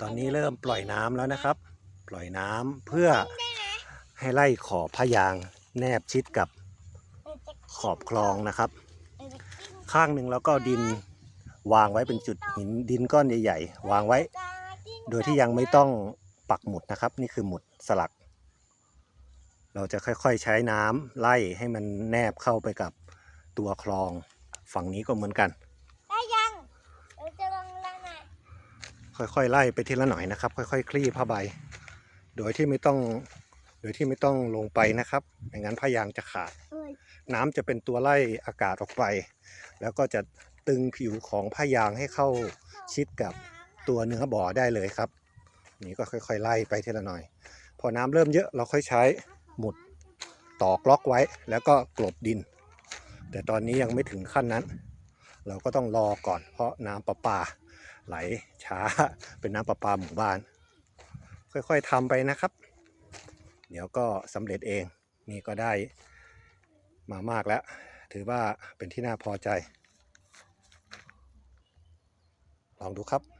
ตอนนี้เริ่มปล่อยน้ำแล้วนะครับ ปล่อยน้ำเพื่อให้ไล่ขอบพะยางแนบชิดกับขอบคลองนะครับ ข้างหนึ่งแล้วก็ดินวางไว้เป็นจุดหินดินก้อนใหญ่ ๆ วางไว้ โดยที่ยังไม่ต้องปักหมุดนะครับ นี่คือหมุดสลัก เราจะค่อยๆใช้น้ำไล่ให้มันแนบเข้าไปกับตัวคลองฝั่งนี้ก็เหมือนกัน ได้ยังเราจะลองแล้วนะ ค่อยๆไล่ไปทีละหน่อยนะครับ ค่อยๆคลี่ผ้าใบ โดยที่ไม่ต้อง โดยที่ไม่ต้องลงไปนะครับไม่งั้นผ้ายางจะขาดเอ้ยน้ำจะเป็นตัวไล่อากาศออกไป แล้วก็จะตึงผิวของผ้ายางให้เข้าชิดกับตัวเนื้อบ่อได้เลยครับ นี่ก็ค่อยๆไล่ไปทีละหน่อย พอน้ำเริ่มเยอะเราค่อยใช้หมุดตอกล็อกไว้แล้วก็กลบดิน แต่ตอนนี้ยังไม่ถึงขั้นนั้น เราก็ต้องรอก่อนเพราะน้ำประปา ไหลช้าเป็นน้ำประปาหมู่บ้าน ค่อยๆทำไปนะครับ เดี๋ยวก็สำเร็จเองนี่ก็ได้มามากแล้ว ถือว่าเป็นที่น่าพอใจ ลองดูครับ